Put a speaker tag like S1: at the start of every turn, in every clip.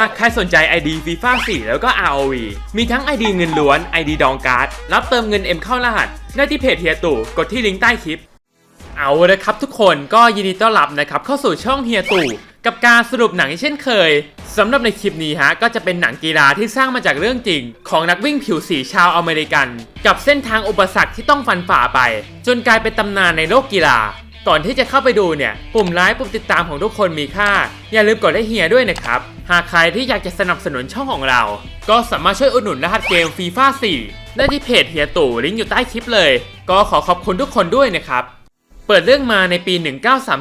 S1: หากใครสนใจ ID FIFA 4 แล้วก็ ROV มีทั้ง ID เงินล้วน ID ดองการ์ด รับเติมเงิน M เข้ารหัส ได้ที่เพจเฮียตู่กดที่ลิงก์ใต้คลิป เอาละครับทุกคนก็ยินดีต้อนรับนะครับเข้าสู่ช่องเฮียตู่กับการสรุปหนังเช่นเคยสำหรับในคลิปนี้ฮะก็จะเป็นหนังกีฬาที่สร้างมาจากเรื่องจริง ของนักวิ่งผิวสีชาวอเมริกัน กับเส้นทางอุปสรรคที่ต้องฟันฝ่าไป จนกลายเป็นตำนานในโลกกีฬา ก่อนที่จะเข้าไปดูเนี่ย ปุ่มไลค์ปุ่มติดตามของทุกคนมีค่า อย่าลืมกดให้เฮียด้วยนะครับ หากใครที่อยากจะสนับสนุนช่องของเรา ก็สามารถช่วยอุดหนุนรหัสเกมฟีฟ่า4ได้ที่เพจเฮียตู่ลิงก์อยู่ใต้คลิปเลย ก็ขอขอบคุณทุกคนด้วยนะครับ เปิดเรื่องมาในปี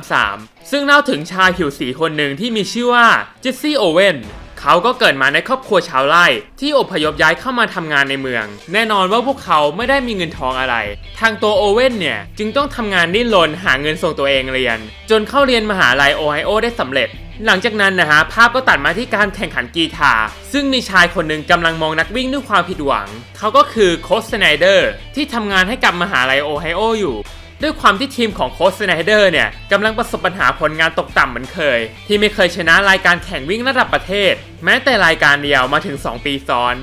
S1: 1933 ซึ่งเล่าถึงชายผิวสีคนหนึ่งที่มีชื่อว่าเจสซี่โอเวน เขาก็เกิดมาในครอบครัวชาวไร่ ที่อพยพย้ายเข้ามาทำงานในเมือง แน่นอนว่าพวกเขาไม่ได้มีเงินทองอะไร ทางตัวโอเว่นเนี่ย จึงต้องทำงานดิ้นรนหาเงินส่งตัวเองเรียน จนเข้าเรียนมหาลัยโอไฮโอได้สำเร็จหลังจากนั้นนะฮะภาพก็ตัดมาที่การแข่งขันกีฬาซึ่งมีชายคนหนึ่งกำลังมองนักวิ่งด้วยความผิดหวัง เขาก็คือโคสไนเดอร์ที่ทำงานให้กับมหาลัยโอไฮโออยู่ ด้วยความที่ทีมของโค้ชสไนเดอร์เนี่ยกำลังประสบปัญหาผลงานตกต่ำเหมือนเคย ที่ไม่เคยชนะรายการแข่งวิ่งระดับประเทศ แม้แต่รายการเดียวมาถึง 2 ปีซ้อน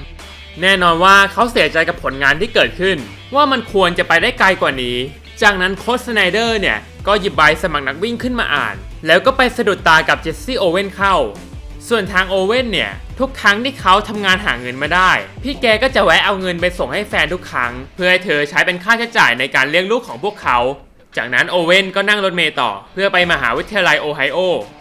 S1: แน่นอนว่าเขาเสียใจกับผลงานที่เกิดขึ้น ว่ามันควรจะไปได้ไกลกว่านี้ จากนั้นโค้ชสไนเดอร์เนี่ยก็หยิบใบสมัครนักวิ่งขึ้นมาอ่าน แล้วก็ไปสะดุดตากับเจสซี่โอเว่นเข้า ส่วนทางโอเว่นเนี่ย ทุกครั้งที่เขาทำงานหาเงินมาได้ พี่แกก็จะแวะเอาเงินไปส่งให้แฟนทุกครั้ง เพื่อให้เธอใช้เป็นค่าใช้จ่ายในการเลี้ยงลูกของพวกเขา จากนั้นโอเว่นก็นั่งรถเมล์ต่อ เพื่อไปมหาวิทยาลัยโอไฮโอ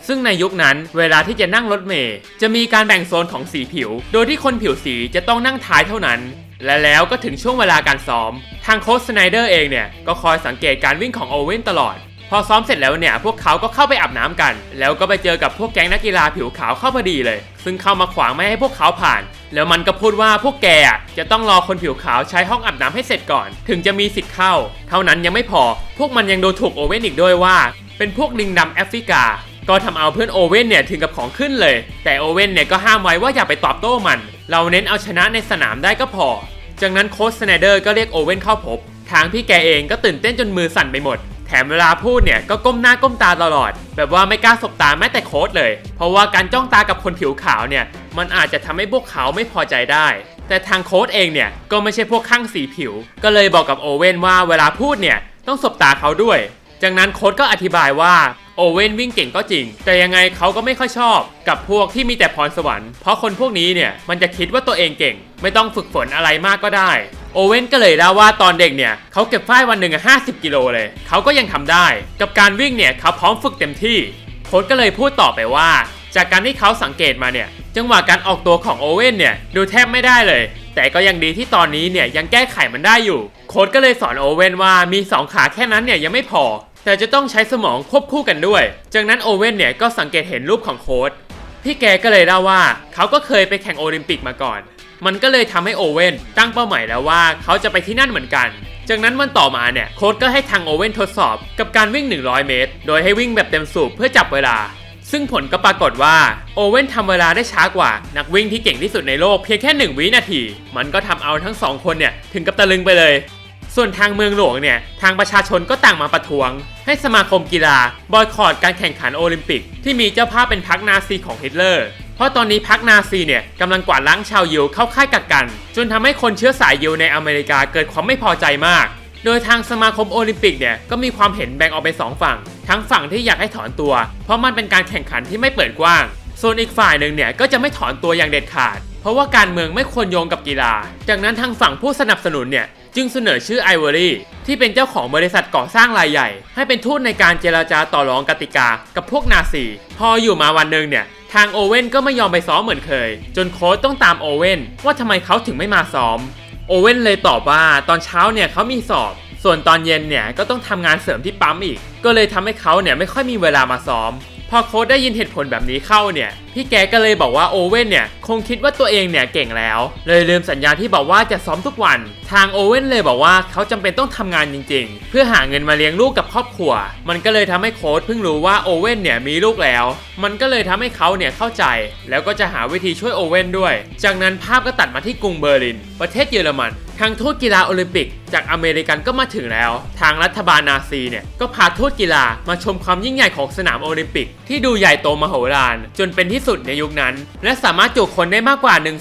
S1: ซึ่งในยุคนั้นเวลาที่จะนั่งรถเมล์จะมีการแบ่งโซนของสีผิว โดยที่คนผิวสีจะต้องนั่งท้ายเท่านั้นและแล้วก็ถึงช่วงเวลาการซ้อม ทางโค้ชสไนเดอร์เองเนี่ย ก็คอยสังเกตการวิ่งของโอเว่นตลอด พอซ้อมเสร็จแล้วเนี่ยพวกเขาก็เข้าไปอาบน้ำกัน แล้วก็ไปเจอกับพวกแก๊งนักกีฬาผิวขาวเข้าพอดีเลย ซึ่งเข้ามาขวางไม่ให้พวกเขาผ่าน แล้วมันก็พูดว่าพวกแกจะต้องรอคนผิวขาวใช้ห้องอาบน้ำให้เสร็จก่อน ถึงจะมีสิทธิ์เข้า เท่านั้นยังไม่พอ พวกมันยังโดนถูกโอเว่นอีกด้วยว่า เป็นพวกลิงดำแอฟริกาก็ทำเอาเพื่อนโอเว่นเนี่ยถึงกับของขึ้นเลย แต่โอเว่นเนี่ยก็ห้ามไว้ว่าอย่าไปตอบโต้มัน เราเน้นเอาชนะในสนามได้ก็พอ จากนั้นโค้ชสไนเดอร์ก็เรียกโอเว่นเข้าพบ ทางพี่แกเองก็ตื่นเต้นจนมือสั่นไปหมด ถมเวลาพูดเนี่ยก็ก้มหน้าก้มตาตลอด แบบว่าไม่กล้าสบตาแม้แต่โค้ชเลย เพราะว่าการจ้องตากับคนผิวขาวเนี่ยมันอาจจะทำให้พวกเขาไม่พอใจได้ แต่ทางโค้ชเองเนี่ยก็ไม่ใช่พวกข้างสีผิว ก็เลยบอกกับโอเว่นว่าเวลาพูดเนี่ยต้องสบตาเขาด้วย จากนั้นโค้ชก็อธิบายว่าโอเว่นวิ่งเก่งก็จริง แต่ยังไงเขาก็ไม่ค่อยชอบ กับพวกที่มีแต่พรสวรรค์เพราะคนพวกนี้เนี่ยมันจะคิดว่าตัวเองเก่ง ไม่ต้องฝึกฝนอะไรมากก็ได้ โอเว่นก็เลยเล่าว่าตอนเด็กเนี่ยเขาเก็บฝ้ายวันหนึ่งห้าสิบกิโลเลย เขาก็ยังทำได้ กับการวิ่งเนี่ยเขาพร้อมฝึกเต็มที่ โค้ชก็เลยพูดต่อไปว่า จากการที่เขาสังเกตมาเนี่ย จังหวะการออกตัวของโอเว่นเนี่ยดูแทบไม่ได้เลย แต่ก็ยังดีที่ตอนนี้เนี่ยยังแก้ไขมันได้อยู่ โค้ชก็เลยสอนโอเว่นว่ามี 2 ขาแค่นั้นเนี่ยยังไม่พอ แต่จะต้องใช้สมองควบคู่กันด้วย จากนั้นโอเว่นเนี่ยก็สังเกตเห็นรูปของโค้ชพี่แกก็เลยเล่าว่า เขาก็เคยไปแข่งโอลิมปิกมาก่อน มันก็เลยทำให้โอเว่นตั้งเป้าหมายแล้วว่าเขาจะไปที่นั่นเหมือนกัน จากนั้นวันต่อมาเนี่ยโค้ชก็ให้ทางโอเว่นทดสอบกับการวิ่ง 100 เมตร โดยให้วิ่งแบบเต็มสูบเพื่อจับเวลา ซึ่งผลก็ปรากฏว่าโอเว่นทำเวลาได้ช้ากว่า นักวิ่งที่เก่งที่สุดในโลกเพียงแค่ 1 วินาที มันก็ทำเอาทั้งสองคนเนี่ยถึงกับตะลึงไปเลยส่วนทางเมืองหลวงเนี่ย ทางประชาชนก็ต่างมาประท้วง ให้สมาคมกีฬา บอยคอรดการแข่งขันโอลิมปิก ที่มีเจ้าภาพเป็นพรรคนาซีของฮิตเลอร์ ราะตอนนี้พรรคนาซีเนี่ยกำลังกวาดล้างชาวยิวเข้าค่ายกักกัน จนทำให้คนเชื้อสายยิวในอเมริกาเกิดความไม่พอใจมาก โดยทางสมาคมโอลิมปิกเนี่ยก็มีความเห็นแบ่งออกเป็นสองฝั่ง ทั้งฝั่งที่อยากให้ถอนตัว เพราะมันเป็นการแข่งขันที่ไม่เปิดกว้าง ส่วนอีกฝ่ายหนึ่งเนี่ยก็จะไม่ถอนตัวอย่างเด็ดขาด เพราะว่าการเมืองไม่ควรโยงกับกีฬา จากนั้นทางฝั่งผู้สนับสนุนเนี่ยจึงเสนอชื่อไอวอรี่ที่เป็นเจ้าของบริษัทก่อสร้างรายใหญ่ ให้เป็นทูตในการเจราจาต่อรองกติกากับพวกนาซี พออยู่มาวันหนึ่งเนี่ย ทางโอเว่นก็ไม่ยอมไปซ้อมเหมือนเคย จนโค้ชต้องตามโอเว่นว่าทำไมเขาถึงไม่มาซ้อม โอเว่นเลยตอบว่าตอนเช้าเนี่ยเขามีสอบ ส่วนตอนเย็นเนี่ยก็ต้องทำงานเสริมที่ปั๊มอีก ก็เลยทำให้เขาเนี่ยไม่ค่อยมีเวลามาซ้อม พอโค้ชได้ยินเหตุผลแบบนี้เข้าเนี่ย พี่แกก็เลยบอกว่าโอเว่นเนี่ยคงคิดว่าตัวเองเนี่ยเก่งแล้ว เลยลืมสัญญาที่บอกว่าจะซ้อมทุกวัน ทางโอเว่นเลยบอกว่าเขาจำเป็นต้องทำงานจริง ๆ เพื่อหาเงินมาเลี้ยงลูกกับครอบครัว มันก็เลยทำให้โค้ชเพิ่งรู้ว่าโอเว่นเนี่ยมีลูกแล้ว มันก็เลยทำให้เขาเนี่ยเข้าใจ แล้วก็จะหาวิธีช่วยโอเว่นด้วย จากนั้นภาพก็ตัดมาที่กรุงเบอร์ลิน ประเทศเยอรมันทางทูตกีฬาโอลิมปิก จากอเมริกันก็มาถึงแล้ว ทางรัฐบาลนาซีเนี่ยก็พาทูตกีฬามาชมความยิ่งใหญ่ของสนามโอลิมปิก ที่ดูใหญ่โตมโหฬารจนเป็นที่ที่สุดในยุคนั้น และสามารถจุคนได้มากกว่า 1 1 0 0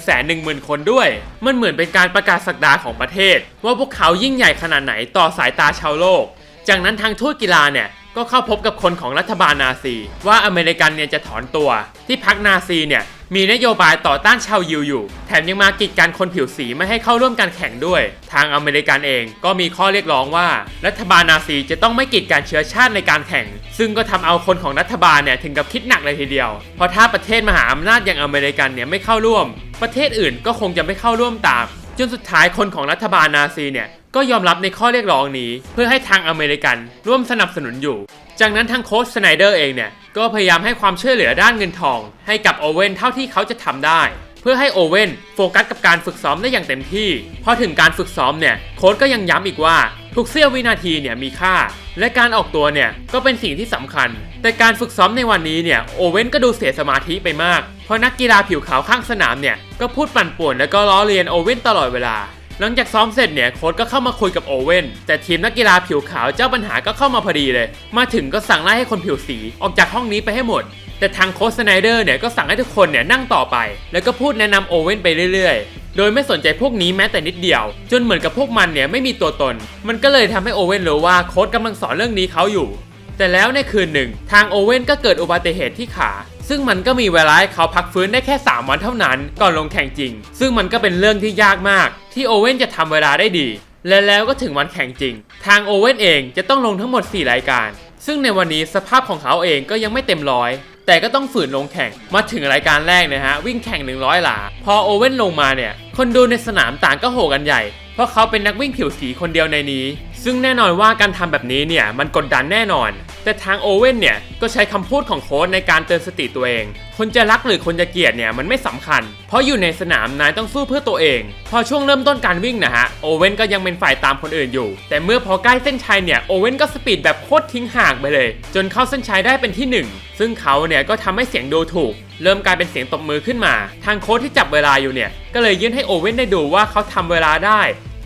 S1: 0 0 คนด้วย มันเหมือนเป็นการประกาศสักดาของประเทศ ว่าพวกเขายิ่งใหญ่ขนาดไหนต่อสายตาชาวโลก จากนั้นทางทูตกีฬาเนี่ยก็เข้าพบกับคนของรัฐบาลนาซี ว่าอเมริกันเนี่ยจะถอนตัว ที่พักนาซีเนี่ย มีนโยบายต่อต้านชาวยิวอยู่ แถมยังมากีดกันคนผิวสีไม่ให้เข้าร่วมการแข่งด้วย ทางอเมริกันเองก็มีข้อเรียกร้องว่า รัฐบาลนาซีจะต้องไม่กีดกันเชื้อชาติในการแข่ง ซึ่งก็ทำเอาคนของรัฐบาลเนี่ยถึงกับคิดหนักเลยทีเดียว เพราะถ้าประเทศมหาอำนาจอย่างอเมริกันเนี่ยไม่เข้าร่วม ประเทศอื่นก็คงจะไม่เข้าร่วมตามจนสุดท้ายคนของรัฐบาลนาซีเนี่ยก็ยอมรับในข้อเรียกร้องนี้ เพื่อให้ทางอเมริกันร่วมสนับสนุนอยู่ จากนั้นทางโค้ชสไนเดอร์เองเนี่ย ก็พยายามให้ความช่วยเหลือด้านเงินทอง ให้กับโอเว่นเท่าที่เขาจะทำได้ เพื่อให้โอเว่นโฟกัสกับการฝึกซ้อมได้อย่างเต็มที่ พอถึงการฝึกซ้อมเนี่ยโค้ชก็ยังย้ำอีกว่าทุกเสี้ยววินาทีเนี่ยมีค่า และการออกตัวเนี่ยก็เป็นสิ่งที่สำคัญ แต่การฝึกซ้อมในวันนี้เนี่ยโอเว่นก็ดูเสียสมาธิไปมาก เพราะนักกีฬาผิวขาวข้างสนามเนี่ยก็พูดปั่นป่วนแล้วก็ล้อเลียนโอเว่นตลอดเวลา หลังจากซ้อมเสร็จเนี่ยโค้ชก็เข้ามาคุยกับโอเว่นแต่ทีมนักกีฬาผิวขาวเจ้าปัญหาก็เข้ามาพอดีเลย มาถึงก็สั่งไล่ให้คนผิวสีออกจากห้องนี้ไปให้หมด แต่ทางโค้ชสไนเดอร์เนี่ยก็สั่งให้ทุกคนเนี่ยนั่งต่อไป แล้วก็พูดแนะนำโอเว่นไปเรื่อยๆ โดยไม่สนใจพวกนี้แม้แต่นิดเดียว จนเหมือนกับพวกมันเนี่ยไม่มีตัวตน มันก็เลยทำให้โอเว่นรู้ว่าโค้ชกำลังสอนเรื่องนี้เขาอยู่ แต่แล้วในคืนหนึ่ง ทางโอเว่นก็เกิดอุบัติเหตุที่ขา ซึ่งมันก็มีเวลาให้เขาพักฟื้นได้แค่ 3 วันเท่านั้นก่อนลงแข่งจริง ซึ่งมันก็เป็นเรื่องที่ยากมาก ที่โอเว่นจะทำเวลาได้ดี และแล้วก็ถึงวันแข่งจริง ทางโอเว่นเองจะต้องลงทั้งหมด 4 รายการ ซึ่งในวันนี้สภาพของเขาเองก็ยังไม่เต็มร้อยแต่ก็ต้องฝืนลงแข่งมาถึงรายการแรกนะฮะ วิ่งแข่ง 100 หลา พอโอเว่นลงมาเนี่ย คนดูในสนามต่างก็โห่กันใหญ่ เพราะเขาเป็นนักวิ่งผิวสีคนเดียวในนี้ ซึ่งแน่นอนว่าการทำแบบนี้เนี่ย มันกดดันแน่นอน แต่ทางโอเว่นเนี่ยก็ใช้คำพูดของโค้ชในการเตือนสติตัวเอง คนจะรักหรือคนจะเกลียดเนี่ยมันไม่สำคัญ เพราะอยู่ในสนามนายต้องสู้เพื่อตัวเอง พอช่วงเริ่มต้นการวิ่งนะฮะโอเว่นก็ยังเป็นฝ่ายตามคนอื่นอยู่ แต่เมื่อพอใกล้เส้นชัยเนี่ยโอเว่นก็สปีดแบบโคตรทิ้งห่างไปเลย จนเข้าเส้นชัยได้เป็นที่หนึ่งซึ่งเขาเนี่ยก็ทำให้เสียงดูถูก เริ่มกลายเป็นเสียงตบมือขึ้นมา ทางโค้ชที่จับเวลาอยู่เนี่ยก็เลยยื่นให้โอเว่นได้ดูว่าเขาทำเวลาได้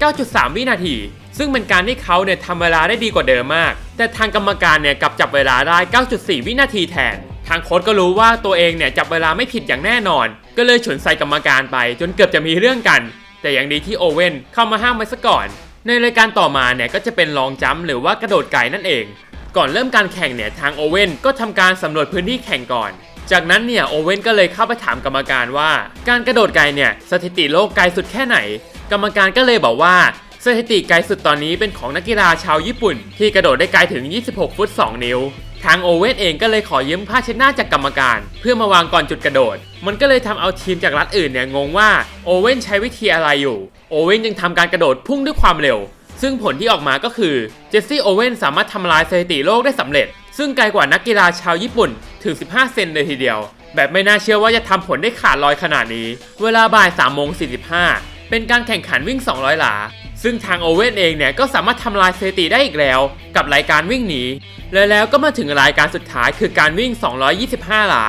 S1: 9.3 วินาที ซึ่งเป็นการที่เขาเนี่ยทำเวลาได้ดีกว่าเดิมมาก แต่ทางกรรมการเนี่ยกลับจับเวลาได้ 9.4 วินาทีแทน ทางโค้ชก็รู้ว่าตัวเองเนี่ยจับเวลาไม่ผิดอย่างแน่นอน ก็เลยฉุนใส่กรรมการไป จนเกือบจะมีเรื่องกัน แต่อย่างดีที่โอเว่นเข้ามาห้ามไว้ซะก่อน ในรายการต่อมาเนี่ยก็จะเป็นลองจัมหรือว่ากระโดดไก่นั่นเอง ก่อนเริ่มการแข่งเนี่ยทางโอเว่นก็ทำการสำรวจพื้นที่แข่งก่อน จากนั้นเนี่ยโอเว่นก็เลยเข้าไปถามกรรมการว่า การกระโดดไกลเนี่ยสถิติโลกไกลสุดแค่ไหน กรรมการก็เลยบอกว่า สถิติไกลสุดตอนนี้เป็นของนักกีฬาชาวญี่ปุ่น ที่กระโดดได้ไกลถึง 26 ฟุต 2 นิ้ว ทางโอเว่นเองก็เลยขอยืมผ้าเช็ดหน้าจากกรรมการ เพื่อมาวางก่อนจุดกระโดด มันก็เลยทำเอาทีมจากรัฐอื่นเนี่ยงงว่าโอเว่นใช้วิธีอะไรอยู่ โอเว่นยังทำการกระโดดพุ่งด้วยความเร็ว ซึ่งผลที่ออกมาก็คือเจสซี่โอเว่นสามารถทำลายสถิติโลกได้สำเร็จ ซึ่งไกลกว่านักกีฬาชาวญี่ปุ่นถึง 15 เซนเลยทีเดียว แบบไม่น่าเชื่อว่าจะทำผลได้ขาดลอยขนาดนี้ เวลาบ่าย3โมง45เป็นการแข่งขันวิ่ง 200 หลา ซึ่งทางโอเว่นเองเนี่ยก็สามารถทำลายสถิติได้อีกแล้ว กับรายการวิ่งหนีและแล้วก็มาถึงรายการสุดท้ายคือการวิ่ง 225 หลา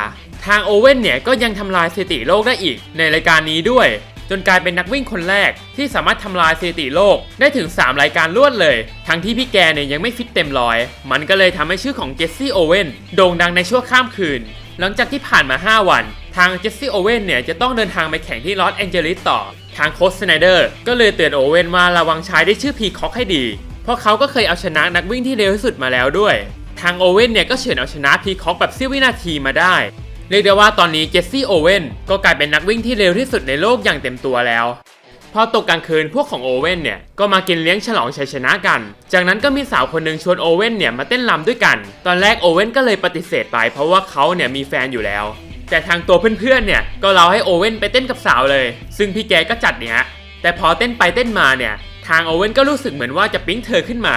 S1: ทางโอเว่นเนี่ยก็ยังทำลายสถิติโลกได้อีกในรายการนี้ด้วย จนกลายเป็นนักวิ่งคนแรกที่สามารถทำลายสถิติโลกได้ถึง 3 รายการรวดเลย ทั้งที่พี่แกเนี่ยยังไม่ฟิตเต็มร้อย มันก็เลยทำให้ชื่อของเจสซี่โอเว่นโด่งดังในชั่วข้ามคืน หลังจากที่ผ่านมา 5 วัน ทางเจสซี่โอเว่นเนี่ยจะต้องเดินทางไปแข่งที่ลอสแองเจลิสต่อ ทางโค้ชสไนเดอร์ก็เลยเตือนโอเว่นว่าระวังใช้ได้ชื่อพีคอกให้ดี เพราะเขาก็เคยเอาชนะนักวิ่งที่เร็วที่สุดมาแล้วด้วย ทางโอเว่นเนี่ยก็เฉือนเอาชนะพีคอกแบบเสี้ยววินาทีมาได้เรียกได้ว่าตอนนี้เจสซี่โอเว่นก็กลายเป็นนักวิ่งที่เร็วที่สุดในโลกอย่างเต็มตัวแล้ว พอตกกลางคืนพวกของโอเว่นเนี่ยก็มากินเลี้ยงฉลองชัยชนะกัน จากนั้นก็มีสาวคนหนึ่งชวนโอเว่นเนี่ยมาเต้นรำด้วยกัน ตอนแรกโอเว่นก็เลยปฏิเสธไปเพราะว่าเขาเนี่ยมีแฟนอยู่แล้ว แต่ทางตัวเพื่อนๆเนี่ยก็เราให้โอเว่นไปเต้นกับสาวเลย ซึ่งพี่แกก็จัดเนี่ยแต่พอเต้นไปเต้นมาเนี่ยทางโอเว่นก็รู้สึกเหมือนว่าจะปิ๊งเธอขึ้นมา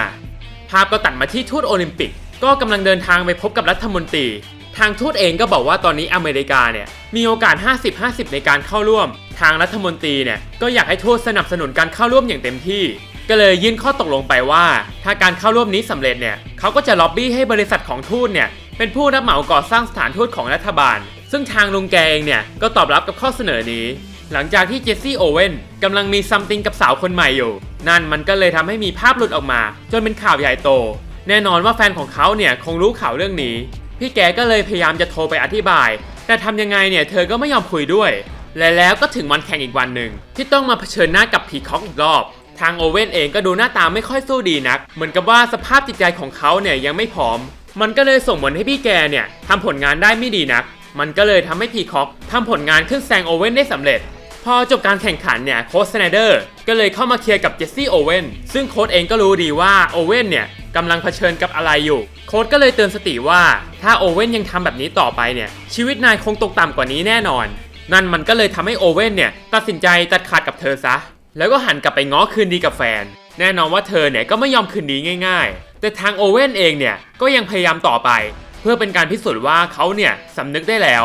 S1: ภาพก็ตัดมาที่ทูตโอลิมปิก ก็กำลังเดินทางไปพบกับรัฐมนตรี ทางทูตเองก็บอกว่าตอนนี้อเมริกาเนี่ยมีโอกาส 50-50 ในการเข้าร่วม ทางรัฐมนตรีเนี่ยก็อยากให้ทูตสนับสนุนการเข้าร่วมอย่างเต็มที่ ก็เลยยื่นข้อตกลงไปว่า ถ้าการเข้าร่วมนี้สำเร็จเนี่ยเขาก็จะล็อบบี้ให้บริษัทของทูตเนี่ยเป็นผู้รับเหมาก่อสร้างสถานทูตของรัฐบาล ซึ่งทางลุงแกเองเนี่ยก็ตอบรับกับข้อเสนอนี้ หลังจากที่เจสซี่โอเว่นกำลังมีซัมติงกับสาวคนใหม่อยู่ นั่นมันก็เลยทำให้มีภาพหลุดออกมา จนเป็นข่าวใหญ่โต แน่นอนว่าแฟนของเขาเนี่ยคงรู้ข่าวเรื่องนี้ พี่แกก็เลยพยายามจะโทรไปอธิบาย แต่ทำยังไงเนี่ยเธอก็ไม่ยอมคุยด้วย และแล้วก็ถึงวันแข่งอีกวันหนึ่งที่ต้องมาเผชิญหน้ากับพีคอกอีกรอบทางโอเว่นเองก็ดูหน้าตาไม่ค่อยสู้ดีนัก เหมือนกับว่าสภาพจิตใจของเขาเนี่ยยังไม่พร้อม มันก็เลยส่งผลให้พี่แกเนี่ยทำผลงานได้ไม่ดีนัก มันก็เลยทำให้พีคอกทำผลงานขึ้นแซงโอเว่นได้สำเร็จ พอจบการแข่งขันเนี่ยโค้ชสไนเดอร์ก็เลยเข้ามาเคลียร์กับเจสซี่โอเว่นซึ่งโค้ชเองก็รู้ดีว่าโอเว่นเนี่ยกำลังเผชิญกับอะไรอยู่ โค้ชก็เลยเตือนสติว่า ถ้าโอเว่นยังทำแบบนี้ต่อไปเนี่ย ชีวิตนายคงตกต่ำกว่านี้แน่นอน นั่นมันก็เลยทำให้โอเว่นเนี่ยตัดสินใจตัดขาดกับเธอซะ แล้วก็หันกลับไปง้อคืนดีกับแฟน แน่นอนว่าเธอเนี่ยก็ไม่ยอมคืนดีง่าย ๆ แต่ทางโอเว่นเองเนี่ยก็ยังพยายามต่อไป เพื่อเป็นการพิสูจน์ว่าเขาเนี่ยสำนึกได้แล้ว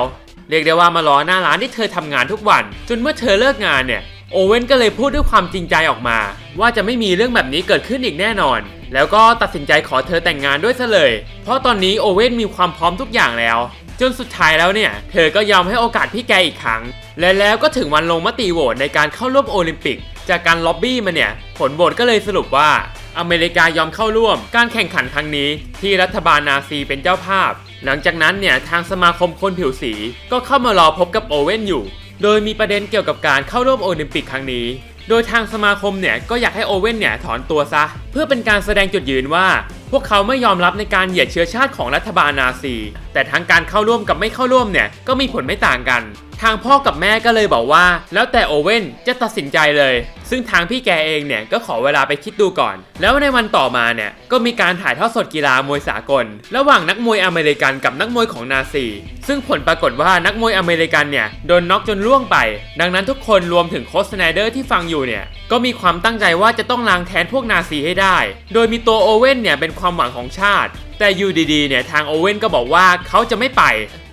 S1: เรียกได้ว่ามารอหน้าร้านที่เธอทำงานทุกวัน จนเมื่อเธอเลิกงานเนี่ยโอเว่นก็เลยพูดด้วยความจริงใจออกมา ว่าจะไม่มีเรื่องแบบนี้เกิดขึ้นอีกแน่นอน แล้วก็ตัดสินใจขอเธอแต่งงานด้วยซะเลย เพราะตอนนี้โอเว่นมีความพร้อมทุกอย่างแล้ว จนสุดท้ายแล้วเนี่ย เธอก็ยอมให้โอกาสพี่แกอีกครั้ง และแล้วก็ถึงวันลงมติโหวตในการเข้าร่วมโอลิมปิก จากการล็อบบี้มาเนี่ย ผลโหวตก็เลยสรุปว่า อเมริกายอมเข้าร่วมการแข่งขันครั้งนี้ที่รัฐบาลนาซีเป็นเจ้าภาพ หลังจากนั้นเนี่ยทางสมาคมคนผิวสี ก็เข้ามารอพบกับโอเว่นอยู่ โดยมีประเด็นเกี่ยวกับการเข้าร่วมโอลิมปิกครั้งนี้ โดยทางสมาคมเนี่ยก็อยากให้โอเว่นเนี่ยถอนตัวซะ เพื่อเป็นการแสดงจุดยืนว่า พวกเขาไม่ยอมรับในการเหยียดเชื้อชาติของรัฐบาลนาซี แต่ทั้งการเข้าร่วมกับไม่เข้าร่วมเนี่ยก็มีผลไม่ต่างกัน ทางพ่อกับแม่ก็เลยบอกว่า แล้วแต่โอเว่นจะตัดสินใจเลย ซึ่งทางพี่แกเองเนี่ยก็ขอเวลาไปคิดดูก่อน แล้วในวันต่อมาเนี่ยก็มีการถ่ายทอดสดกีฬามวยสากล ระหว่างนักมวยอเมริกันกับนักมวยของนาซี ซึ่งผลปรากฏว่านักมวยอเมริกันเนี่ยโดนน็อกจนล่วงไป ดังนั้นทุกคนรวมถึงโค้ชสไนเดอร์ที่ฟังอยู่เนี่ยก็มีความตั้งใจว่าจะต้องล้างแค้นพวกนาซีให้ได้ โดยมีตัวโอเว่นเนี่ยเป็นความหวังของชาติ แต่อยู่ดีๆเนี่ยทางโอเว่นก็บอกว่าเขาจะไม่ไป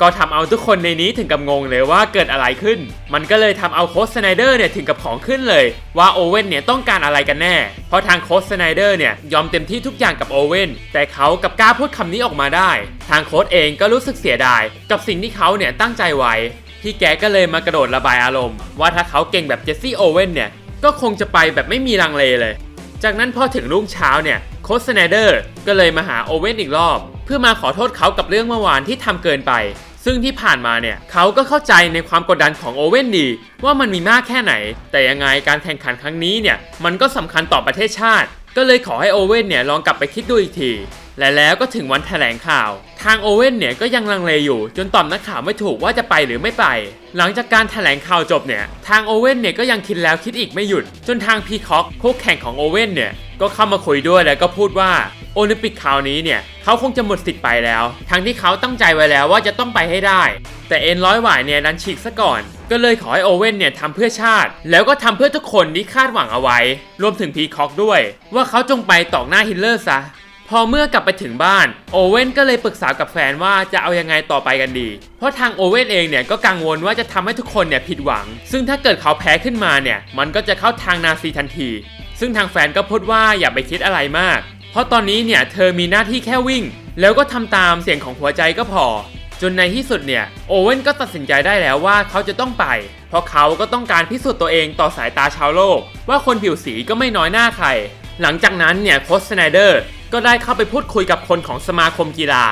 S1: ก็ทำเอาทุกคนในนี้ถึงกับงงเลยว่าเกิดอะไรขึ้น มันก็เลยทำเอาโค้ชสไนเดอร์เนี่ยถึงกับของขึ้นเลย ว่าโอเว่นเนี่ยต้องการอะไรกันแน่ เพราะทางโค้ชสไนเดอร์เนี่ยยอมเต็มที่ทุกอย่างกับโอเว่นแต่เขากลับกล้าพูดคำนี้ออกมาได้ ทางโค้ชเองก็รู้สึกเสียดาย กับสิ่งที่เขาเนี่ยตั้งใจไว้พี่แกก็เลยมากระโดดระบายอารมณ์ ว่าถ้าเขาเก่งแบบเจสซี่โอเว่นเนี่ยก็คงจะไปแบบไม่มีลังเลเลย จากนั้นพอถึงรุ่งเช้าเนี่ย โค้ชสไนเดอร์ก็เลยมาหาโอเว่นอีกรอบ เพื่อมาขอโทษเขากับเรื่องเมื่อวานที่ทำเกินไป ซึ่งที่ผ่านมาเนี่ยเขาก็เข้าใจในความกดดันของโอเว่นดี ว่ามันมีมากแค่ไหน แต่ยังไงการแข่งขันครั้งนี้เนี่ยมันก็สำคัญต่อประเทศชาติ ก็เลยขอให้โอเว่นเนี่ยลองกลับไปคิดดูอีกทีและแล้วก็ถึงวันแถลงข่าว ทางโอเว่นเนี่ยก็ยังลังเลอยู่ จนตอบนักข่าวไม่ถูกว่าจะไปหรือไม่ไป หลังจากการแถลงข่าวจบเนี่ย ทางโอเว่นเนี่ยก็ยังคิดแล้วคิดอีกไม่หยุด จนทางพีคอกคู่แข่งของโอเว่นเนี่ย ก็เข้ามาคุยด้วยแล้วก็พูดว่าโอลิมปิกคราวนี้เนี่ยเขาคงจะหมดสิทธิ์ไปแล้ว ทั้งที่เขาตั้งใจไว้แล้วว่าจะต้องไปให้ได้ แต่เอ็นร้อยหวายเนี่ยดันฉีกซะก่อน ก็เลยขอให้โอเว่นเนี่ยทำเพื่อชาติ แล้วก็ทำเพื่อทุกคนที่คาดหวังเอาไว้ รวมถึงพีคอกด้วย ว่าเขาจงไปตอกหน้าฮิตเลอร์ซะพอเมื่อกลับไปถึงบ้าน โอเว่นก็เลยปรึกษากับแฟนว่าจะเอายังไงต่อไปกันดี เพราะทางโอเว่นเองเนี่ยก็กังวลว่าจะทำให้ทุกคนเนี่ยผิดหวัง ซึ่งถ้าเกิดเขาแพ้ขึ้นมาเนี่ย มันก็จะเข้าทางนาซีทันที ซึ่งทางแฟนก็พูดว่าอย่าไปคิดอะไรมาก เพราะตอนนี้เนี่ยเธอมีหน้าที่แค่วิ่ง แล้วก็ทำตามเสียงของหัวใจก็พอ จนในที่สุดเนี่ยโอเว่นก็ตัดสินใจได้แล้วว่าเขาจะต้องไป เพราะเขาก็ต้องการพิสูจน์ตัวเองต่อสายตาชาวโลก ว่าคนผิวสีก็ไม่น้อยหน้าใคร หลังจากนั้นเนี่ยโค้ชสไนเดอร์ก็ได้เข้าไปพูดคุยกับคนของสมาคมกีฬา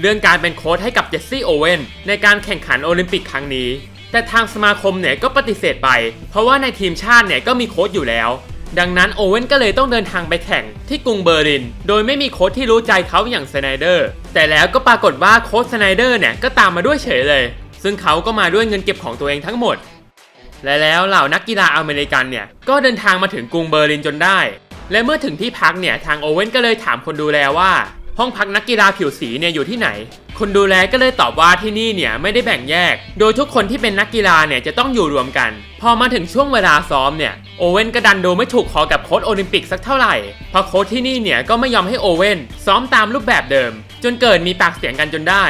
S1: เรื่องการเป็นโค้ชให้กับเจสซี่โอเว่นในการแข่งขันโอลิมปิกครั้งนี้แต่ทางสมาคมเนี่ยก็ปฏิเสธไป เพราะว่าในทีมชาติเนี่ยก็มีโค้ชอยู่แล้ว ดังนั้นโอเว่นก็เลยต้องเดินทางไปแข่งที่กรุงเบอร์ลิน โดยไม่มีโค้ชที่รู้ใจเขาอย่างสไนเดอร์ แต่แล้วก็ปรากฏว่าโค้ชสไนเดอร์เนี่ยก็ตามมาด้วยเฉยเลย ซึ่งเขาก็มาด้วยเงินเก็บของตัวเองทั้งหมด และแล้วเหล่านักกีฬาอเมริกันเนี่ยก็เดินทางมาถึงกรุงเบอร์ลินจนได้ และเมื่อถึงที่พักเนี่ยทางโอเว่นก็เลยถามคนดูแลว่า ห้องพักนักกีฬาผิวสีเนี่ยอยู่ที่ไหน คนดูแลก็เลยตอบว่าที่นี่เนี่ยไม่ได้แบ่งแยก โดยทุกคนที่เป็นนักกีฬาเนี่ยจะต้องอยู่รวมกัน พอมาถึงช่วงเวลาซ้อมเนี่ยโอเว่นก็ดันดูไม่ถูกคอกับโค้ชโอลิมปิกสักเท่าไหร่เพราะโค้ชที่นี่เนี่ยก็ไม่ยอมให้โอเว่นซ้อมตามรูปแบบเดิม จนเกิดมีปากเสียงกันจนได้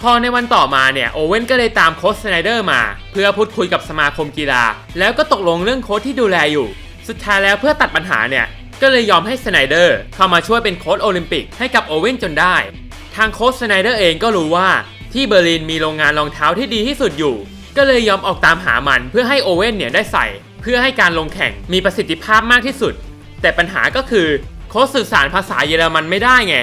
S1: พอในวันต่อมาเนี่ยโอเว่นก็เลยตามโค้ชสไนเดอร์มา เพื่อพูดคุยกับสมาคมกีฬา แล้วก็ตกลงเรื่องโค้ชที่ดูแลอยู่ สุดท้ายแล้วเพื่อตัดปัญหาเนี่ย ก็เลยยอมให้สไนเดอร์เข้ามาช่วยเป็นโค้ชโอลิมปิกให้กับโอเว่นจนได้ ทางโค้ชสไนเดอร์เองก็รู้ว่าที่เบอร์ลินมีโรงงานรองเท้าที่ดีที่สุดอยู่ ก็เลยยอมออกตามหามันเพื่อให้โอเว่นเนี่ยได้ใส่ เพื่อให้การลงแข่งมีประสิทธิภาพมากที่สุด แต่ปัญหาก็คือโค้ชสื่อสารภาษาเยอรมันไม่ได้ไง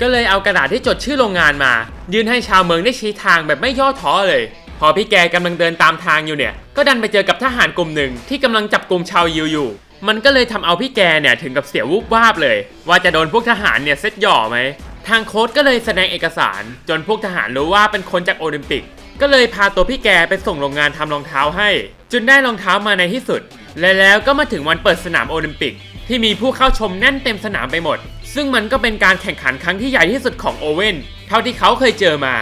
S1: ก็เลยเอากระดาษที่จดชื่อโรงงานมา ยื่นให้ชาวเมืองได้ชี้ทางแบบไม่ย่อท้อเลย พอพี่แกกำลังเดินตามทางอยู่เนี่ย ก็ดันไปเจอกับทหารกลุ่มหนึ่งที่กำลังจับกลุ่มชาวยิวอยู่ มันก็เลยทำเอาพี่แกเนี่ยถึงกับเสียวูบวาบเลย ว่าจะโดนพวกทหารเนี่ยเซตหย่อไหม ทางโค้ดก็เลยแสดงเอกสาร จนพวกทหารรู้ว่าเป็นคนจากโอลิมปิก ก็เลยพาตัวพี่แกไปส่งโรงงานทำรองเท้าให้ จนได้รองเท้ามาในที่สุด และแล้วก็มาถึงวันเปิดสนามโอลิมปิก ที่มีผู้เข้าชมแน่นเต็มสนามไปหมด ซึ่งมันก็เป็นการแข่งขันครั้งที่ใหญ่ที่สุดของโอเว่นเท่าที่เขาเคยเจอมา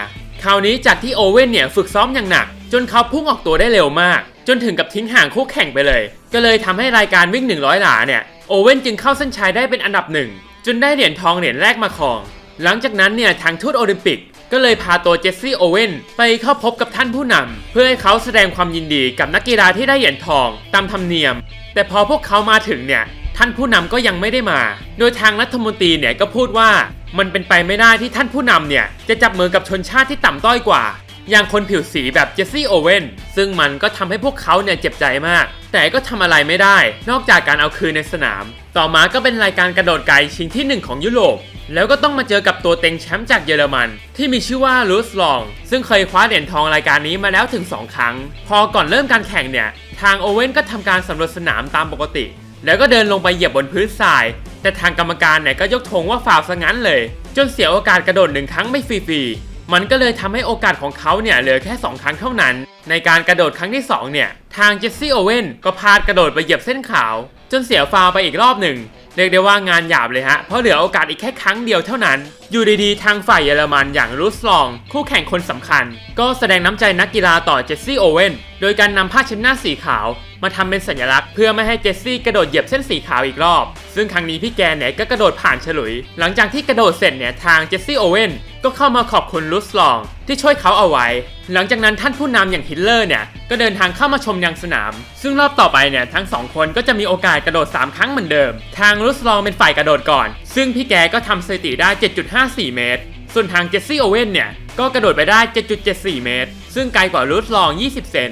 S1: คราวนี้จากที่โอเว่นเนี่ยฝึกซ้อมอย่างหนัก จนเขาพุ่งออกตัวได้เร็วมาก จนถึงกับทิ้งห่างคู่แข่งไปเลย ก็เลยทำให้รายการวิ่ง 100 หลาเนี่ยโอเว่นจึงเข้าเส้นชัยได้เป็นอันดับหนึ่งจนได้เหรียญทองเหรียญแรกมาครอง หลังจากนั้นเนี่ยทางทูตโอลิมปิก ก็เลยพาตัวเจสซี่โอเว่นไปเข้าพบกับท่านผู้นำเพื่อให้เขาแสดงความยินดีกับนักกีฬาที่ได้เหรียญทองตามธรรมเนียม แต่พอพวกเขามาถึงเนี่ยท่านผู้นำก็ยังไม่ได้มา โดยทางรัฐมนตรีเนี่ยก็พูดว่ามันเป็นไปไม่ได้ที่ท่านผู้นำเนี่ยจะจับมือกับชนชาติที่ต่ำต้อยกว่า อย่างคนผิวสีแบบเจสซี่โอเว่นซึ่งมันก็ทำให้พวกเขาเนี่ยเจ็บใจมาก แต่ก็ทำอะไรไม่ได้ นอกจากการเอาคืนในสนาม ต่อมาก็เป็นรายการกระโดดไกลชิงที่หนึ่งของยุโรปแล้วก็ต้องมาเจอกับตัวเต็งแชมป์จากเยอรมัน ที่มีชื่อว่าลูสลอง ซึ่งเคยคว้าเหรียญทองรายการนี้มาแล้วถึง 2 ครั้ง พอก่อนเริ่มการแข่งเนี่ย ทางโอเว่นก็ทำการสำรวจสนามตามปกติ แล้วก็เดินลงไปเหยียบบนพื้นทราย แต่ทางกรรมการเนี่ยก็ยกธงว่าฝ่าวซะงั้นเลย จนเสียโอกาสกระโดดหนึ่งครั้งไม่ฟรีๆ มันก็เลยทำให้โอกาสของเขาเนี่ยเหลือแค่ 2 ครั้งเท่านั้น ในการกระโดดครั้งที่ 2 เนี่ย ทางเจสซี่โอเว่นก็พลาดกระโดดไปเหยียบเส้นขาว จนเสียฟาวไปอีกรอบหนึ่งเรียกได้ว่างานหยาบเลยฮะ เพราะเหลือโอกาสอีกแค่ครั้งเดียวเท่านั้น อยู่ดีๆ ทางฝ่ายเยอรมันอย่างรูสลอง คู่แข่งคนสำคัญ ก็แสดงน้ำใจนักกีฬาต่อเจสซี่โอเว่นโดยการนำผ้าเช็ดหน้าสีขาวมาทำเป็นสัญลักษณ์เพื่อไม่ให้เจสซี่กระโดดเหยียบเส้นสีขาวอีกรอบ ซึ่งครั้งนี้พี่แกเนี่ยก็กระโดดผ่านฉลุย หลังจากที่กระโดดเสร็จเนี่ยทางเจสซี่โอเว่นก็เข้ามาขอบคุณลุสลองที่ช่วยเขาเอาไว้ หลังจากนั้นท่านผู้นำอย่างฮิตเลอร์เนี่ยก็เดินทางเข้ามาชมยังสนาม ซึ่งรอบต่อไปเนี่ยทั้งสองคนก็จะมีโอกาสกระโดด 3 ครั้งเหมือนเดิม ทางลุสลองเป็นฝ่ายกระโดดก่อน ซึ่งพี่แกก็ทำสถิติได้ 7.54 เมตร ส่วนทางเจสซี่โอเว่นเนี่ยก็กระโดดไปได้ 7.74 เมตร ซึ่งไกลกว่าลุสลอง 20 เซน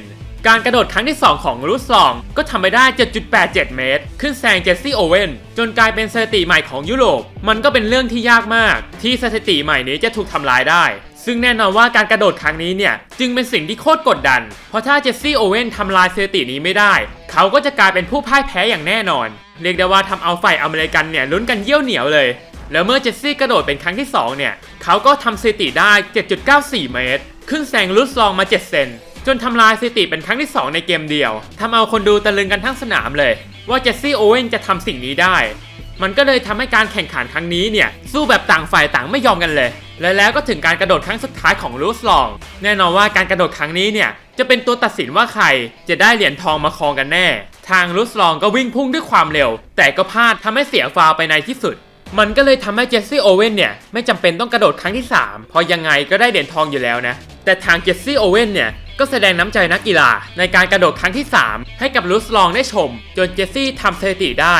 S1: การกระโดดครั้งที่ 2 ของรูสองก็ทำไปได้ 7.87 เมตร ขึ้นแซงเจสซี่โอเว่นจนกลายเป็นสถิติใหม่ของยุโรป มันก็เป็นเรื่องที่ยากมาก ที่สถิติใหม่นี้จะถูกทำลายได้ ซึ่งแน่นอนว่าการกระโดดครั้งนี้เนี่ย จึงเป็นสิ่งที่โคตรกดดัน เพราะถ้าเจสซี่โอเว่นทำลายสถิตินี้ไม่ได้ เขาก็จะกลายเป็นผู้พ่ายแพ้อย่างแน่นอน เรียกได้ว่าทำเอาฝ่ายอเมริกันเนี่ยลุ้นกันเยี่ยวเหนียวเลยแล้วเมื่อเจสซี่กระโดดเป็นครั้งที่ 2 เนี่ย เขาก็ทำสถิติได้ 7.94 เมตร ขึ้นแซงลุสลองมา 7 เซน จนทำลายสถิติเป็นครั้งที่ 2 ในเกมเดียวทำเอาคนดูตะลึงกันทั้งสนามเลย ว่าเจสซี่โอเว่นจะทำสิ่งนี้ได้ มันก็เลยทำให้การแข่งขันครั้งนี้เนี่ย สู้แบบต่างฝ่ายต่างไม่ยอมกันเลย และแล้วก็ถึงการกระโดดครั้งสุดท้ายของลูสลอง แน่นอนว่าการกระโดดครั้งนี้เนี่ยจะเป็นตัวตัดสินว่าใครจะได้เหรียญทองมาครองกันแน่ ทางลูสลองก็วิ่งพุ่งด้วยความเร็ว แต่ก็พลาดทำให้เสียฟาวไปในที่สุด มันก็เลยทำให้เจสซี่โอเว่นเนี่ย ไม่จำเป็นต้องกระโดดครั้งที่3เพราะยังไงก็ได้เหรียญทองอยู่แล้วนะ แต่ทางเจสซี่โอเว่นเนี่ย ก็แสดงน้ำใจนักกีฬาในการกระโดดครั้งที่ 3 ให้กับลูสลองได้ชม จนเจสซี่ทำสถิติได้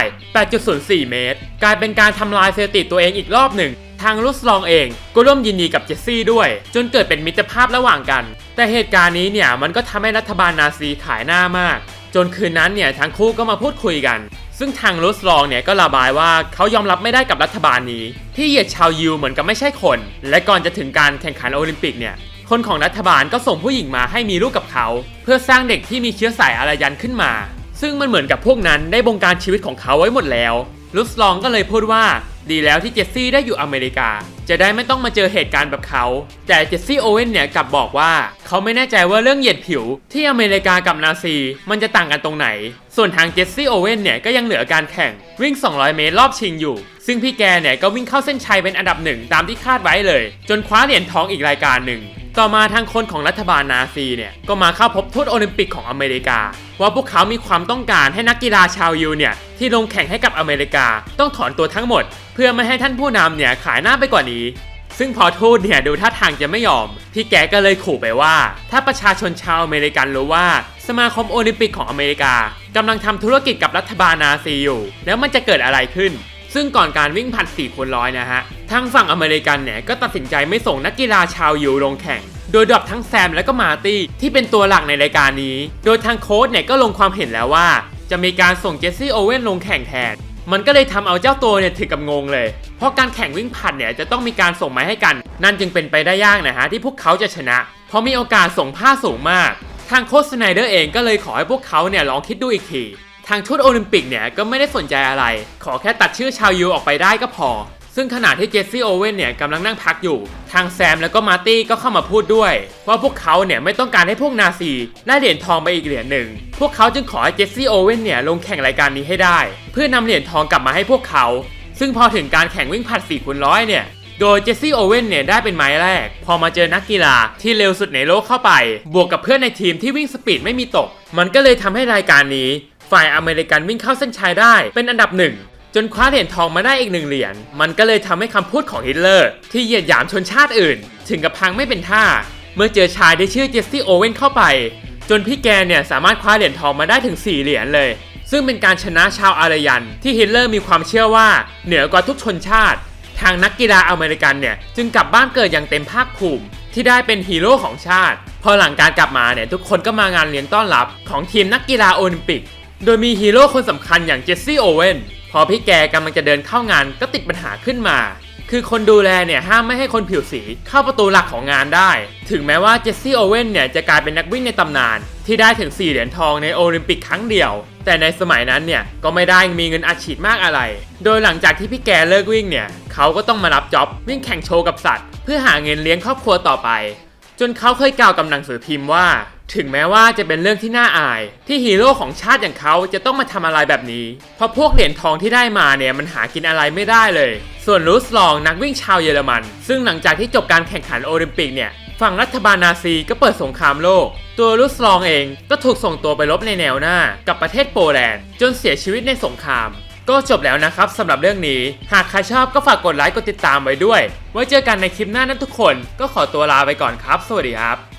S1: 8.04 เมตร กลายเป็นการทำลายสถิติตัวเองอีกรอบหนึ่ง ทางลูสลองเองก็ร่วมยินดีกับเจสซี่ด้วย จนเกิดเป็นมิตรภาพระหว่างกัน แต่เหตุการณ์นี้เนี่ยมันก็ทำให้รัฐบาลนาซีขายหน้ามาก จนคืนนั้นเนี่ยทั้งคู่ก็มาพูดคุยกันซึ่งทางลูสลองเนี่ยก็ระบายว่าเขายอมรับไม่ได้กับรัฐบาลนี้ ที่เหยียดชาวยิวเหมือนกับไม่ใช่คน และก่อนจะถึงการแข่งขันโอลิมปิกเนี่ย คนของรัฐบาลก็ส่งผู้หญิงมาให้มีลูกกับเขา เพื่อสร้างเด็กที่มีเชื้อสายอารยันขึ้นมา ซึ่งมันเหมือนกับพวกนั้นได้บงการชีวิตของเขาไว้หมดแล้วลุสลองก็เลยพูดว่าดีแล้วที่เจสซี่ได้อยู่อเมริกา จะได้ไม่ต้องมาเจอเหตุการณ์แบบเขา แต่เจสซี่โอเว่นเนี่ยกลับบอกว่า เขาไม่แน่ใจว่าเรื่องเหยียดผิวที่อเมริกากับนาซี มันจะต่างกันตรงไหน ส่วนทางเจสซี่โอเว่นเนี่ยก็ยังเหลือการแข่งวิ่ง 200 เมตรรอบชิงอยู่ ซึ่งพี่แกเนี่ยก็วิ่งเข้าเส้นชัยเป็นอันดับหนึ่งตามที่คาดไว้เลย จนคว้าเหรียญทองอีกรายการหนึ่ง ต่อมาทางคนของรัฐบาลนาซีเนี่ยก็มาเข้าพบทูตโอลิมปิกของอเมริกา ว่าพวกเขามีความต้องการให้นักกีฬาชาวยิวเนี่ยที่ลงแข่งให้กับอเมริกา ต้องถอนตัวทั้งหมด เพื่อไม่ให้ท่านผู้นำเนี่ยขายหน้าไปกว่านี้ซึ่งพอทูตเนี่ยดูท่าทางจะไม่ยอม พี่แกก็เลยขู่ไปว่า ถ้าประชาชนชาวอเมริกันรู้ว่า สมาคมโอลิมปิกของอเมริกากำลังทำธุรกิจกับรัฐบาลนาซีอยู่ แล้วมันจะเกิดอะไรขึ้น ซึ่งก่อนการวิ่งผัด4คูณร้อยนะฮะ ทางฝั่งอเมริกันเนี่ยก็ตัดสินใจไม่ส่งนักกีฬาชาวยิวลงแข่ง โดยดรอปทั้งแซมและก็มาตี้ที่เป็นตัวหลักในรายการนี้ โดยทางโค้ชเนี่ยก็ลงความเห็นแล้วว่า จะมีการส่งเจสซี่โอเว่นลงแข่งแทนมันก็เลยทำเอาเจ้าตัวเนี่ยถึงกับงงเลย เพราะการแข่งวิ่งผัดเนี่ยจะต้องมีการส่งไม้ให้กัน นั่นจึงเป็นไปได้ยากนะฮะที่พวกเขาจะชนะ เพราะมีโอกาสส่งผ้าสูงมาก ทางโค้ชสไนเดอร์เองก็เลยขอให้พวกเขาเนี่ยลองคิดดูอีกที ทางชุดโอลิมปิกเนี่ยก็ไม่ได้สนใจอะไร ขอแค่ตัดชื่อชาวยูออกไปได้ก็พอ ซึ่งขณะที่เจสซี่โอเว่นเนี่ยกำลังนั่งพักอยู่ ทางแซมแล้วก็มาร์ตี้ก็เข้ามาพูดด้วยว่าพวกเขาเนี่ยไม่ต้องการให้พวกนาซีได้เหรียญทองไปอีกเหรียญหนึ่ง พวกเขาจึงขอให้เจสซี่โอเว่นเนี่ยลงแข่งรายการนี้ให้ได้ เพื่อนำเหรียญทองกลับมาให้พวกเขา ซึ่งพอถึงการแข่งวิ่งผลัด4คูณร้อยเนี่ย โดยเจสซี่โอเว่นเนี่ยได้เป็นไม้แรก พอมาเจอนักกีฬาที่เร็วสุดในโลกเข้าไป บวกกับเพื่อนในทีมที่วิ่งสปีดไม่มีตก มันก็เลยทำให้รายการนี้ ฝ่ายอเมริกันวิ่งเข้าเส้นชัยได้เป็นอันดับหนึ่งจนคว้าเหรียญทองมาได้อีกหนึ่งเหรียญ มันก็เลยทำให้คำพูดของฮิตเลอร์ ที่เหยียดหยามชนชาติอื่น ถึงกับพังไม่เป็นท่า เมื่อเจอชายที่ชื่อเจสซี่โอเว่นเข้าไป จนพี่แกเนี่ยสามารถคว้าเหรียญทองมาได้ถึง 4 เหรียญเลย ซึ่งเป็นการชนะชาวอารยัน ที่ฮิตเลอร์มีความเชื่อว่าเหนือกว่าทุกชนชาติ ทางนักกีฬาอเมริกันเนี่ยจึงกลับบ้านเกิดอย่างเต็มภาคภูมิที่ได้เป็นฮีโร่ของชาติ พอหลังการกลับมาเนี่ยทุกคนก็มางานเลี้ยงต้อนรับของทีมนักกีฬาโอลิมปิก โดยมีฮีโร่คนสำคัญอย่างเจสซี่โอเวนพอพี่แกกำลังจะเดินเข้างานก็ติดปัญหาขึ้นมา คือคนดูแลเนี่ยห้ามไม่ให้คนผิวสีเข้าประตูหลักของงานได้ ถึงแม้ว่าเจสซี่โอเวนเนี่ยจะกลายเป็นนักวิ่งในตำนาน ที่ได้ถึง 4 เหรียญทองในโอลิมปิกครั้งเดียว แต่ในสมัยนั้นเนี่ยก็ไม่ได้มีเงินอัดฉีดมากอะไร โดยหลังจากที่พี่แกเลิกวิ่งเนี่ยเขาก็ต้องมารับจ็อบวิ่งแข่งโชว์กับสัตว์ เพื่อหาเงินเลี้ยงครอบครัวต่อไป จนเขาเคยกล่าวกับหนังสือพิมพ์ว่า ถึงแม้ว่าจะเป็นเรื่องที่น่าอาย ที่ฮีโร่ของชาติอย่างเขาจะต้องมาทำอะไรแบบนี้ เพราะพวกเหรียญทองที่ได้มาเนี่ยมันหากินอะไรไม่ได้เลย ส่วนรูสลองนักวิ่งชาวเยอรมัน ซึ่งหลังจากที่จบการแข่งขันโอลิมปิกเนี่ยฝั่งรัฐบาลนาซีก็เปิดสงครามโลก ตัวรูสลองเองก็ถูกส่งตัวไปรบในแนวหน้า กับประเทศโปแลนด์ จนเสียชีวิตในสงคราม ก็จบแล้วนะครับสำหรับเรื่องนี้ หากใครชอบก็ฝากกดไลค์กดติดตามไว้ด้วย ไว้เจอกันในคลิปหน้านั้นทุกคน ก็ขอตัวลาไปก่อนครับ สวัสดีครับ